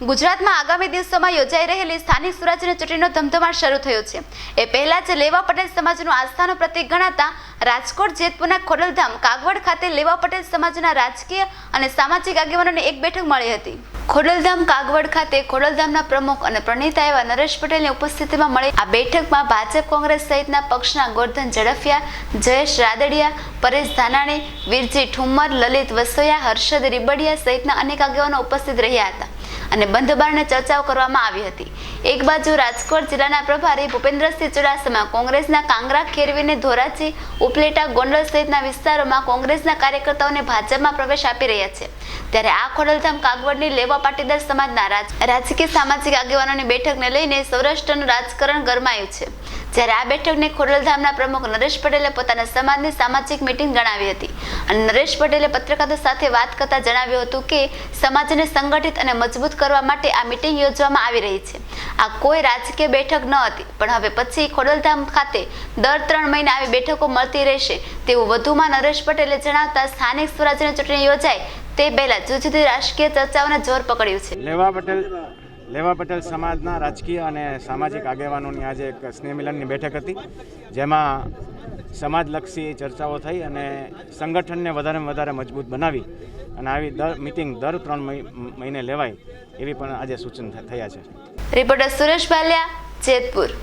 ગુજરાતમાં આગામી દિવસોમાં યોજાઈ રહેલી સ્થાનિક સ્વરાજ્યની ચૂંટણીનો ધમધમાટ શરૂ થયો છે. એ પહેલા જ લેવા પટેલ સમાજનું આસ્થાનું પ્રતીક ગણાતા રાજકોટ, જેતપુરના ખોડલધામ, કાગવડ ખાતે લેવા પટેલ સમાજના રાજકીય અને સામાજિક આગેવાનોને એક બેઠક મળી હતી. ખોડલધામ, કાગવડ ખાતે ખોડલધામના પ્રમુખ અને પ્રણેતા એવા નરેશ પટેલની ઉપસ્થિતિમાં મળી આ બેઠકમાં ભાજપ, કોંગ્રેસ સહિતના પક્ષના ગોરધન ઝડફિયા, જયેશ રાદડિયા, પરેશ ધાનાણી, વીરજી ઠુમ્મર, લલિત વસોયા, હર્ષદ રીબડિયા સહિતના અનેક આગેવાનો ઉપસ્થિત રહ્યા હતા. અને બંધ બારણે ચર્ચાઓ કરવામાં આવી હતી. એક બાજુ રાજકોટ જિલ્લાના પ્રભારી ભૂપેન્દ્રસિંહ ચુડાસમા કોંગ્રેસના કાંગરા ખેરવીને ધોરાજી, ઉપલેટા ગોંડલ સહિતના વિસ્તારોમાં કોંગ્રેસના કાર્યકર્તાઓને ભાજપમાં પ્રવેશ આપી રહ્યા છે. ત્યારે આ ખોડલધામ કાગવડની લેવા પાટીદાર સમાજના રાજ- રાજકીય સામાજિક આગેવાનોની બેઠકને લઈને સૌરાષ્ટ્રનું રાજકારણ ગરમાયું છે. જ્યારે આ બેઠકને ખોડલધામના પ્રમુખ નરેશ પટેલે પોતાના સમાજની સામાજિક મિટિંગ ગણાવી હતી. અને નરેશ પટેલે પત્રકારો સાથે વાત કરતા જણાવ્યું હતું કે, સમાજને સંગઠિત અને મજબૂત કરવા માટે આ મિટિંગ યોજવામાં આવી રહી છે. આ કોઈ રાજકીય બેઠક ન હતી, પણ હવે પછી ખોડલધામ ખાતે દર ત્રણ મહિને આવી બેઠકો મળતી રહેશે તેવું વધુમાં નરેશ પટેલે જણાવતા સ્થાનિક સ્વરાજ્યની ચૂંટણી યોજાય તે પહેલા જુદી જુદી રાજકીય ચર્ચાઓને જોર પકડ્યું છે. લેવા પટેલ સમાજના રાજકીય અને સામાજિક આગેવાનોની આજે એક સ્નેહ મિલનની બેઠક હતી, જેમાં સમાજલક્ષી ચર્ચાઓ થઈ અને સંગઠનને વધારેમાં વધારે મજબૂત બનાવી અને આવી દર, મિટિંગ દર ત્રણ મહિને લેવાય એવી પણ આજે સૂચન થયા છે. રિપોર્ટર સુરેશ ભાલિયા, જેતપુર.